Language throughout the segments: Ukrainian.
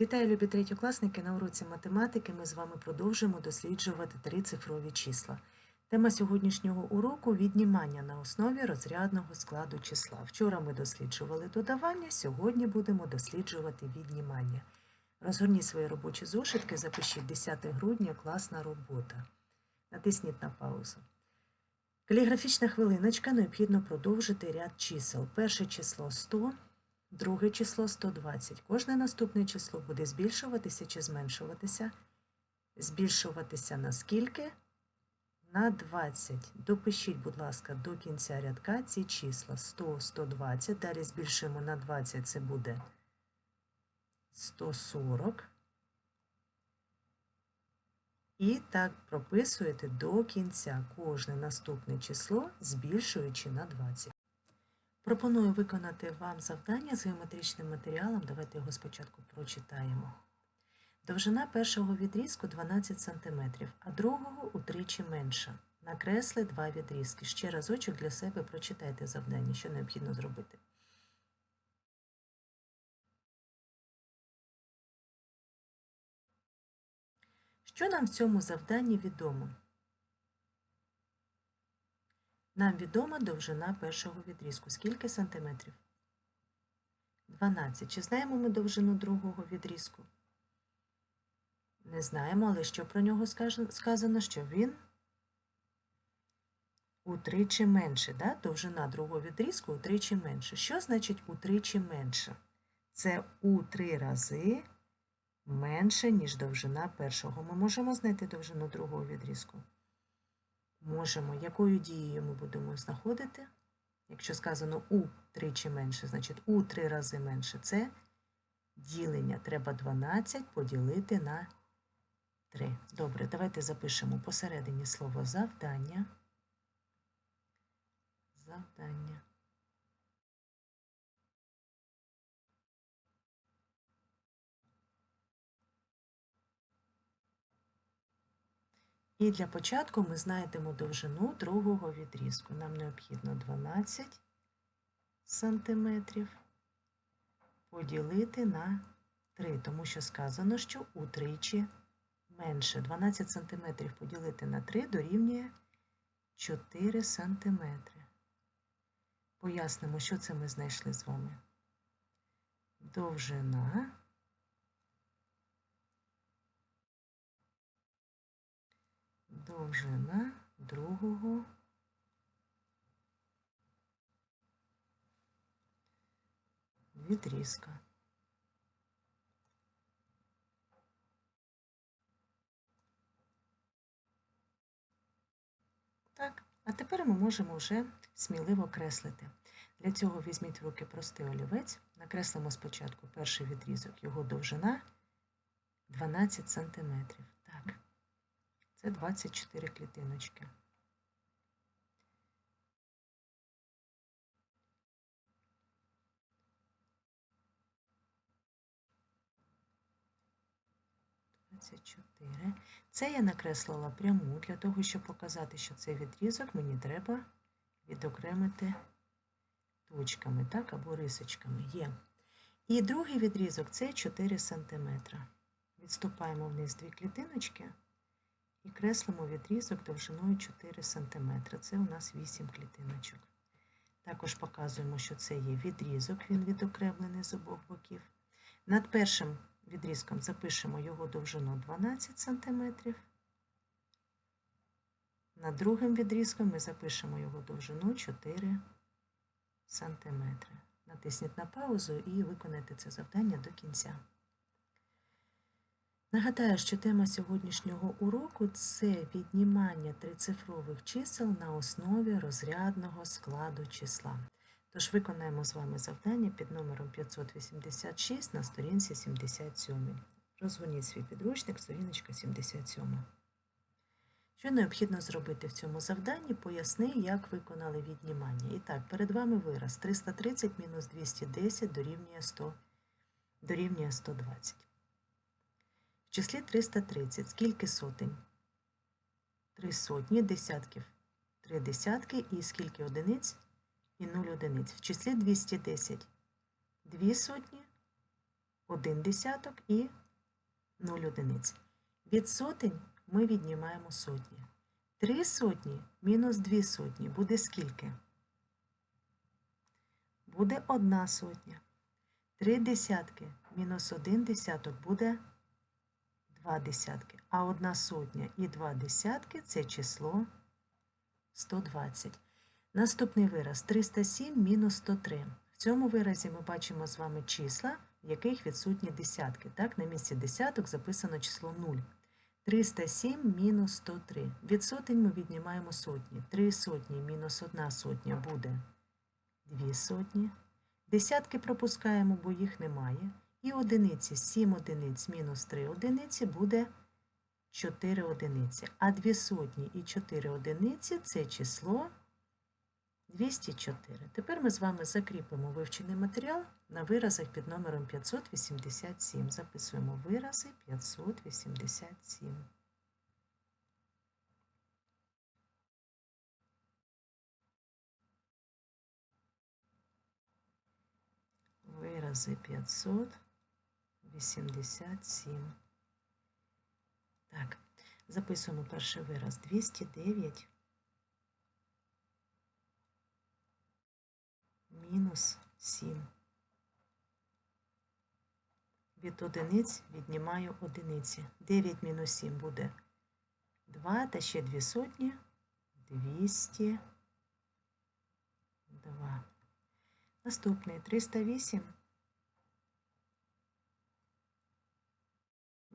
Вітаю, любі третьокласники! На уроці математики ми з вами продовжуємо досліджувати трицифрові числа. Тема сьогоднішнього уроку віднімання на основі розрядного складу числа. Вчора ми досліджували додавання, сьогодні будемо досліджувати віднімання. Розгорніть свої робочі зошитки, запишіть 10 грудня класна робота. Натисніть на паузу. Каліграфічна хвилиночка необхідно продовжити ряд чисел. Перше число 100, друге число 120. Кожне наступне число буде збільшуватися чи зменшуватися. Збільшуватися на скільки? На 20. Допишіть, будь ласка, до кінця рядка ці числа 100, 120. Далі збільшуємо на 20, це буде 140. І так прописуєте до кінця кожне наступне число, збільшуючи на 20. Пропоную виконати вам завдання з геометричним матеріалом. Давайте його спочатку прочитаємо. Довжина першого відрізку 12 см, а другого утричі менша. Накресли два відрізки. Ще разочок для себе прочитайте завдання, що необхідно зробити. Що нам в цьому завданні відомо? Нам відома довжина першого відрізку. Скільки сантиметрів? 12. Чи знаємо ми довжину другого відрізку? Не знаємо, але що про нього сказано, що він утричі менше. Да? Довжина другого відрізку утричі менше. Що значить утричі менше? Це у три рази менше, ніж довжина першого. Ми можемо знайти довжину другого відрізку? Можемо. Якою дією ми будемо знаходити? Якщо сказано у тричі менше, значить у три рази менше. Це ділення. Треба 12 поділити на 3. Добре, давайте запишемо посередині слово завдання. Завдання. І для початку ми знайдемо довжину другого відрізку. Нам необхідно 12 сантиметрів поділити на 3, тому що сказано, що утричі менше. 12 сантиметрів поділити на 3 дорівнює 4 сантиметри. Пояснимо, що це ми знайшли з вами. Довжина довжина другого відрізка. Так, а тепер ми можемо вже сміливо креслити. Для цього візьміть в руки простий олівець, накреслимо спочатку перший відрізок, його довжина 12 см. Це 24 клітиночки. Це я накреслила пряму для того, щоб показати, що цей відрізок мені треба відокремити точками, так, або рисочками є. І другий відрізок це 4 см. Відступаємо вниз дві клітиночки. І креслимо відрізок довжиною 4 см. Це у нас 8 клітиночок. Також показуємо, що це є відрізок, він відокремлений з обох боків. Над першим відрізком запишемо його довжину 12 см. Над другим відрізком ми запишемо його довжину 4 см. Натисніть на паузу і виконайте це завдання до кінця. Нагадаю, що тема сьогоднішнього уроку це віднімання трицифрових чисел на основі розрядного складу числа. Тож виконаємо з вами завдання під номером 586 на сторінці 77. Розгорніть свій підручник, сторіночка 77. Що необхідно зробити в цьому завданні, поясни, як виконали віднімання. І так, перед вами вираз 330 мінус 210 дорівнює 100, дорівнює 120. В числі 330 скільки сотень? Три сотні десятків. Три десятки і скільки одиниць? І 0 одиниць. В числі 210 дві сотні, 1 десяток і 0 одиниць. Від сотень ми віднімаємо сотні. 3 сотні мінус 2 сотні буде скільки? Буде 1 сотня. 3 десятки мінус 1 десяток буде 2 десятки. А 1 сотня і 2 десятки це число 120. Наступний вираз 307 мінус 103. В цьому виразі ми бачимо з вами числа, в яких відсутні десятки. Так, на місці десяток записано число 0. 307 мінус 103. Від сотень ми віднімаємо сотні. 3 сотні мінус 1 сотня буде 2 сотні. Десятки пропускаємо, бо їх немає. І одиниці 7 одиниць мінус 3 одиниці буде 4 одиниці. А 2 сотні і 4 одиниці це число 204. Tепер ми з вами закріпимо вивчений матеріал на виразах під номером 587. Записуємо вирази 587. Вирази 587. Так, записуємо перший вираз 209. мінус 7. Від одиниць віднімаю одиниці. 9 мінус 7 буде 2 та ще 2 сотні. 202. Наступний 308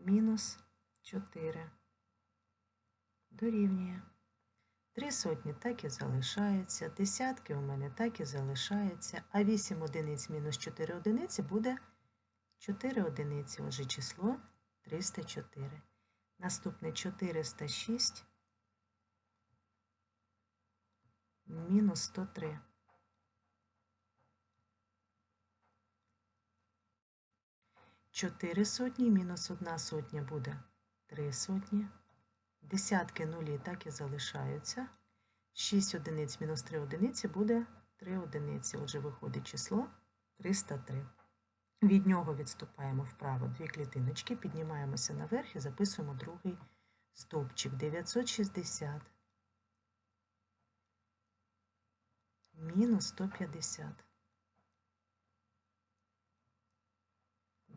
мінус 4 дорівнює. Три сотні так і залишаються, десятки у мене так і залишаються, а 8 одиниць мінус 4 одиниці буде 4 одиниці, отже число 304. Наступне 406 мінус 103. Чотири сотні мінус одна сотня буде 3 сотні. Десятки нулі так і залишаються. 6 одиниць мінус 3 одиниці буде 3 одиниці. Отже, виходить число 303. Від нього відступаємо вправо дві клітиночки, піднімаємося наверх і записуємо другий стовпчик 960 мінус 150.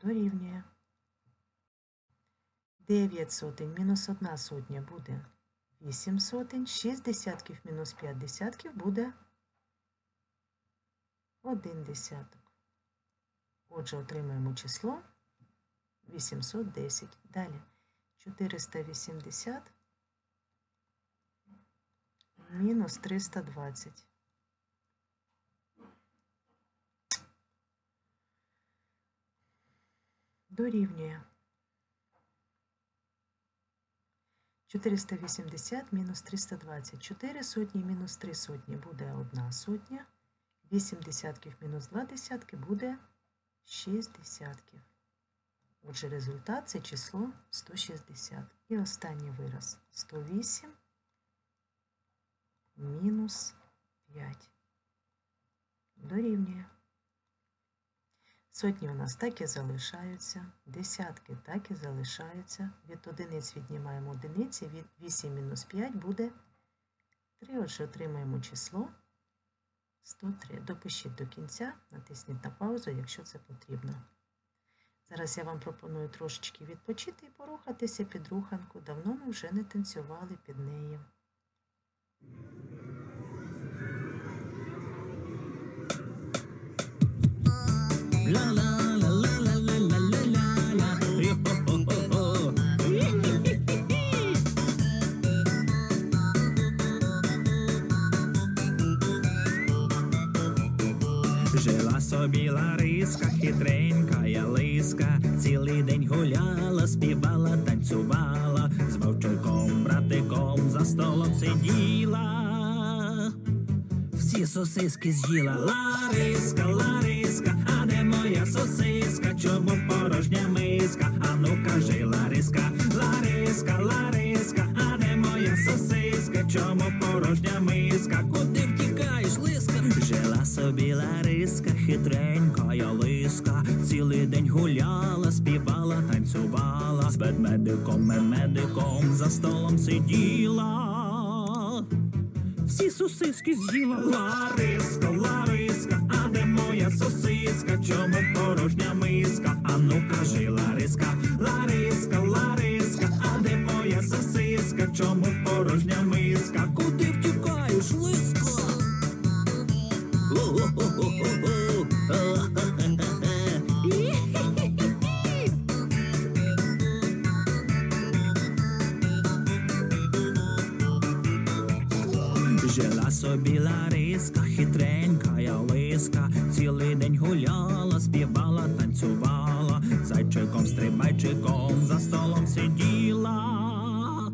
Дорівнює. 9 сотень мінус 1 сотня буде 8 сотень, 6 десятків мінус 5 десятків буде 1 десяток. Отже, отримаємо число 810. Далі 480 мінус 320. Дорівнює. 480 мінус 320. 4 сотні мінус 3 сотні буде 1 сотня. 8 десятків мінус 2 десятки буде 6 десятків. Отже, результат це число 160. І останній вираз 108 мінус 5. Дорівнює. Сотні у нас так і залишаються, десятки так і залишаються. Від одиниць віднімаємо одиниці, від 8 мінус 5 буде 3. Отже, отримаємо число 103. Допишіть до кінця, натисніть на паузу, якщо це потрібно. Зараз я вам пропоную трошечки відпочити і порухатися під руханку. Давно ми вже не танцювали під нею. Жила собі Лариска, хитренька я лиска, цілий день гуляла, співала, танцювала, з вовчуком, братиком за столом сиділа. Всі сосиски з'їла Лариска, Лариска, за столом сиділа. Всі сосиски з'їла Лариска, Лариска, собі Лариска, хитренька я лиска, цілий день гуляла, співала, танцювала, зайчиком, стрибайчиком за столом сиділа.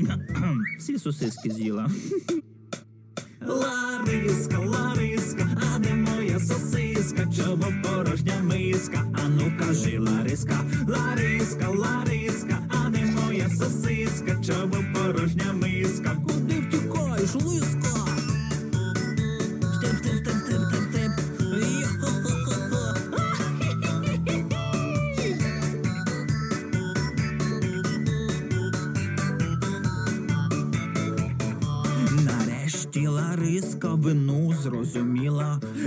Всі сосиски з'їла. Лариска, Лариска, а де моя сосиска? Чому порожня миска? А ну кажи, Лариска,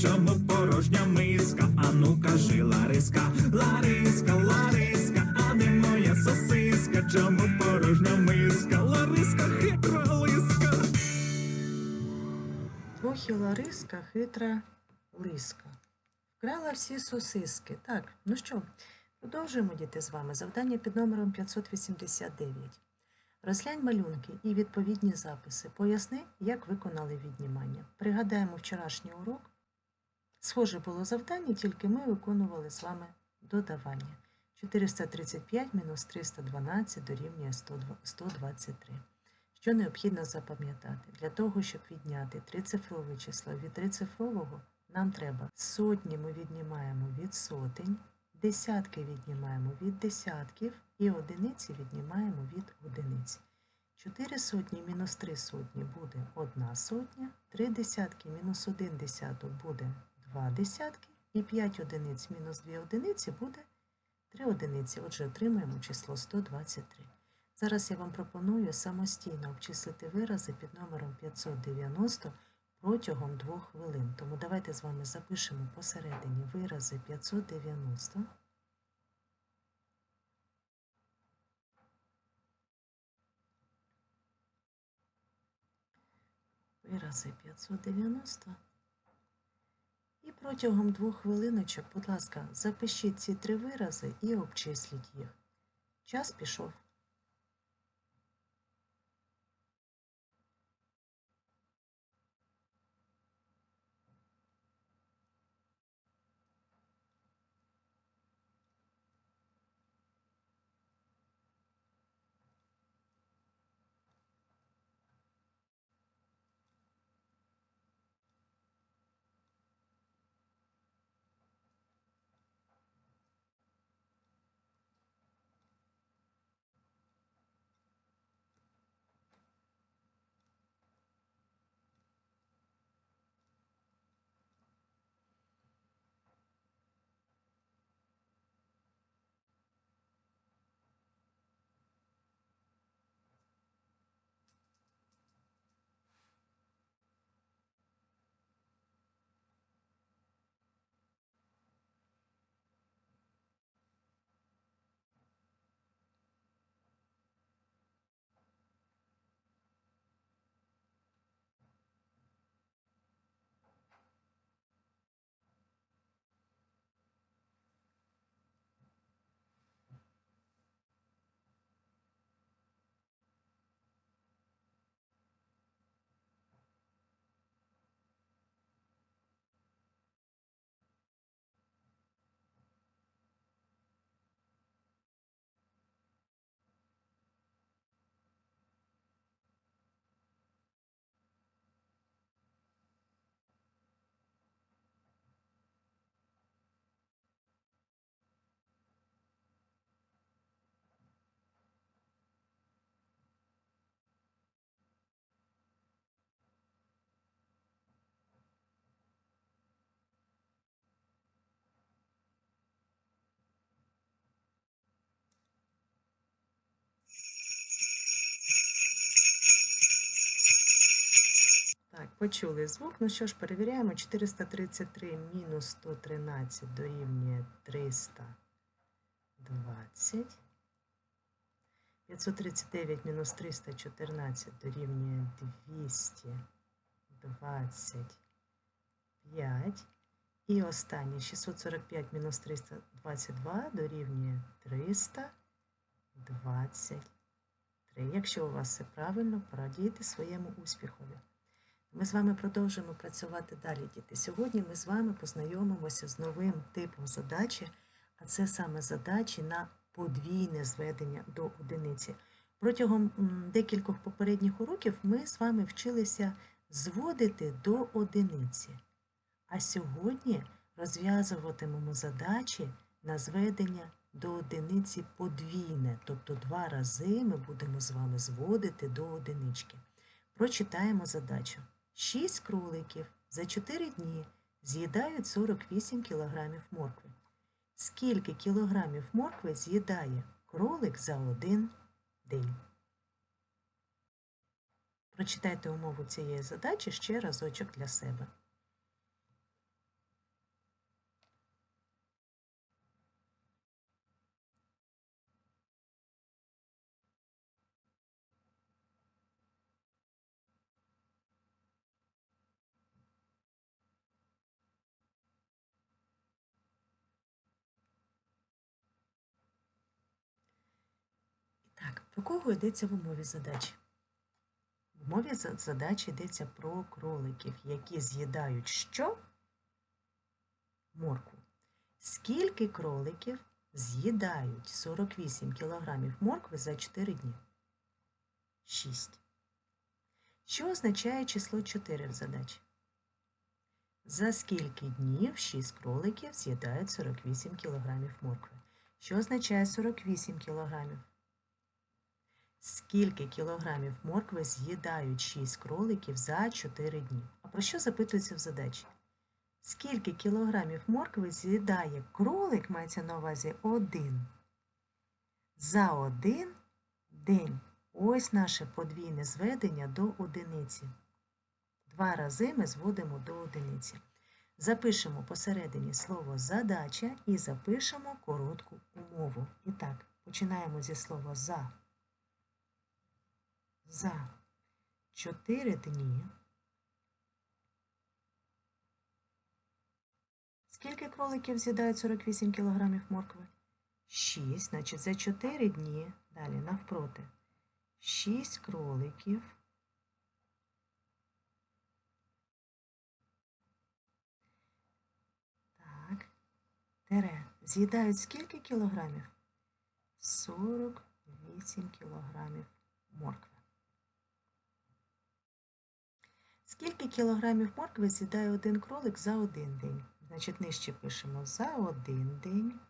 Чому порожня миска? А ну кажи, Лариска, Лариска, Лариска, а де моя сосиска? Чому порожня миска? Лариска, хитра лиска. Ох і Лариска, хитра лиска. Вкрала всі сосиски. Так, ну що, продовжуємо діти з вами завдання під номером 589. Розглянь малюнки і відповідні записи. Поясни, як виконали віднімання. Пригадаємо вчорашній урок. Схоже було завдання, тільки ми виконували з вами додавання. 435 мінус 312 дорівнює 123. Що необхідно запам'ятати? Для того, щоб відняти трицифрове число від трицифрового, нам треба сотні ми віднімаємо від сотень, десятки віднімаємо від десятків і одиниці віднімаємо від одиниць. 4 сотні мінус 3 сотні буде 1 сотня, 3 десятки мінус 1 десяток буде 2 десятки, і 5 одиниць мінус 2 одиниці буде 3 одиниці. Отже, отримаємо число 123. Зараз я вам пропоную самостійно обчислити вирази під номером 590 протягом 2 хвилин. Тому давайте з вами запишемо посередині вирази 590. Вирази 590. Протягом двох хвилиночок, будь ласка, запишіть ці три вирази і обчисліть їх. Час пішов. Почули звук. Ну що ж, перевіряємо. 433 мінус 113 дорівнює 320. 539 мінус 314 дорівнює 225. І останнє 645 мінус 322 дорівнює 323. Якщо у вас все правильно, порадійте своєму успіхові. Ми з вами продовжуємо працювати далі, діти. Сьогодні ми з вами познайомимося з новим типом задачі, а це саме задачі на подвійне зведення до одиниці. Протягом декількох попередніх уроків ми з вами вчилися зводити до одиниці. А сьогодні розв'язуватимемо задачі на зведення до одиниці подвійне, тобто два рази ми будемо з вами зводити до одинички. Прочитаємо задачу. Шість кроликів за 4 дні з'їдають 48 кілограмів моркви. Скільки кілограмів моркви з'їдає кролик за один день? Прочитайте умову цієї задачі ще разочок для себе. Так, про кого йдеться в умові задачі? В умові за- задачі йдеться про кроликів, які з'їдають що? Моркву. Скільки кроликів з'їдають 48 кілограмів моркви за 4 дні? 6. Що означає число 4 в задачі? За скільки днів 6 кроликів з'їдають 48 кілограмів моркви? Що означає 48 кілограмів? Скільки кілограмів моркви з'їдають 6 кроликів за 4 дні? А про що запитується в задачі? Скільки кілограмів моркви з'їдає кролик, мається на увазі один, за один день? Ось наше подвійне зведення до одиниці. Два рази ми зводимо до одиниці. Запишемо посередині слово задача і запишемо коротку умову. І так, починаємо зі слова за за 4 дні. Скільки кроликів з'їдають 48 кілограмів моркви? 6. Значить, за 4 дні, далі навпроти, 6 кроликів. Так. Тере. З'їдають скільки кілограмів? 48 кілограмів моркви. Скільки кілограмів моркви з'їдає один кролик за один день? Значить, нижче пишемо за один день.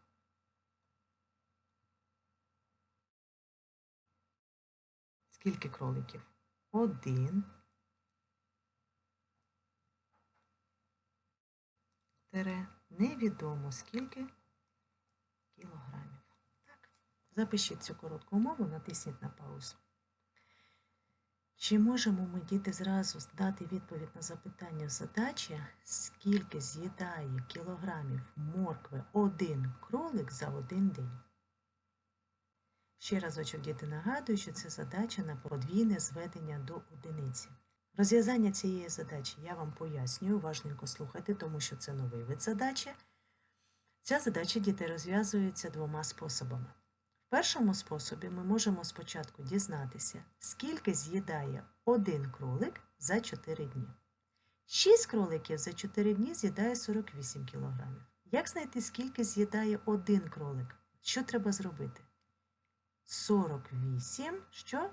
Скільки кроликів? Один. Тере. Невідомо скільки кілограмів. Так. Запишіть цю коротку умову, натисніть на паузу. Чи можемо ми, діти, зразу дати відповідь на запитання в задачі, скільки з'їдає кілограмів моркви один кролик за один день? Ще разочок, діти, нагадую, що це задача на подвійне зведення до одиниці. Розв'язання цієї задачі я вам пояснюю, уважненько слухайте, тому що це новий вид задачі. Ця задача, діти, розв'язується двома способами. Першому способі ми можемо спочатку дізнатися, скільки з'їдає один кролик за 4 дні. 6 кроликів за 4 дні з'їдає 48 кг. Як знайти, скільки з'їдає один кролик? Що треба зробити? 48, що?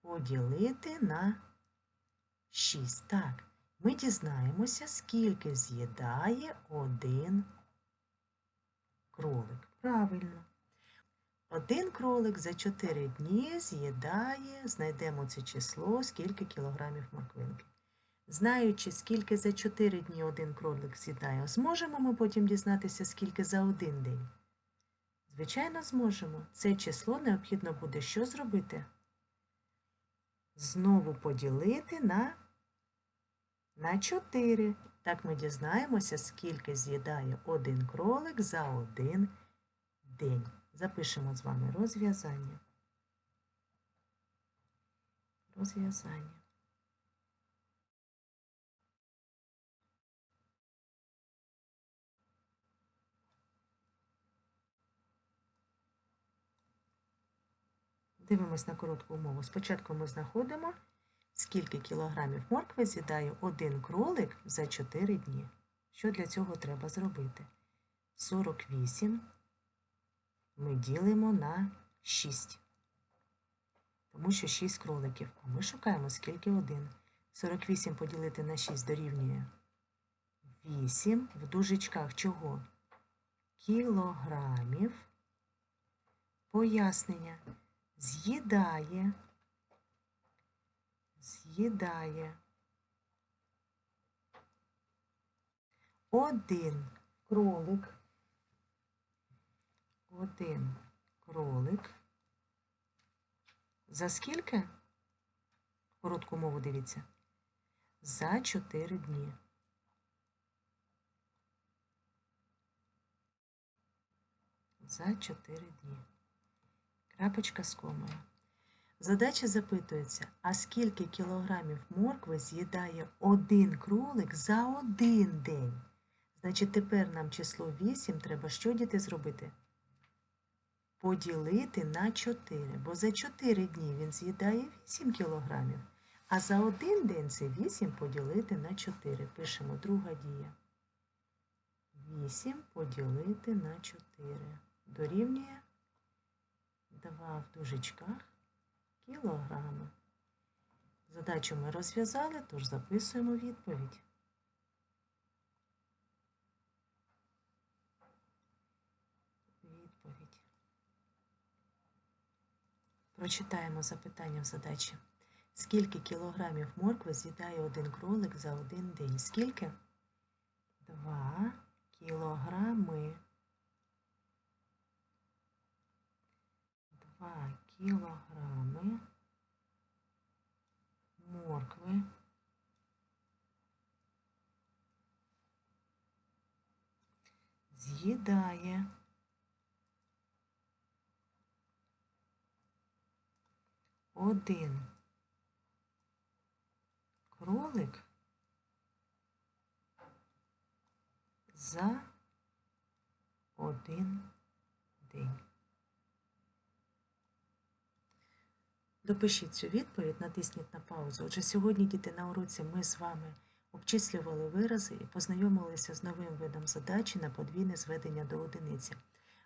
Поділити на 6. Так, ми дізнаємося, скільки з'їдає один кролик. Правильно. Один кролик за 4 дні з'їдає, знайдемо це число, скільки кілограмів морквинки. Знаючи, скільки за 4 дні один кролик з'їдає, зможемо ми потім дізнатися, скільки за один день? Звичайно, зможемо. Це число необхідно буде що зробити? Знову поділити на на 4. Так ми дізнаємося, скільки з'їдає один кролик за один день. Запишемо з вами розв'язання. Розв'язання. Дивимось на коротку умову. Спочатку ми знаходимо, скільки кілограмів моркви з'їдає один кролик за 4 дні. Що для цього треба зробити? 48 ми ділимо на 6. Тому що 6 кроликів. А ми шукаємо, скільки один. 48 поділити на 6 дорівнює 8 в дужечках чого? Кілограмів. Пояснення. З'їдає. З'їдає. Один кролик. Один кролик. За скільки? Коротку мову дивіться. За 4 дні. За 4 дні. Крапочка з комою. Задача запитується, а скільки кілограмів моркви з'їдає один кролик за один день? Значить, тепер нам число 8 треба що діти зробити? Поділити на 4, бо за 4 дні він з'їдає 8 кілограмів, а за один день це 8 поділити на 4. Пишемо друга дія. 8 поділити на 4. Дорівнює 2 в дужечках кілограми. Задачу ми розв'язали, тож записуємо відповідь. Прочитаємо запитання в задачі. Скільки кілограмів моркви з'їдає один кролик за один день? Скільки? Два кілограми. Два кілограми моркви з'їдає один кролик за один день. Допишіть цю відповідь, натисніть на паузу. Отже, сьогодні, діти, на уроці ми з вами обчислювали вирази і познайомилися з новим видом задачі на подвійне зведення до одиниці.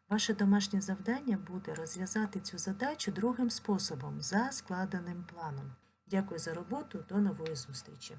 Ваше домашнє завдання буде розв'язати цю задачу другим способом за складеним планом. Дякую за роботу, до нової зустрічі!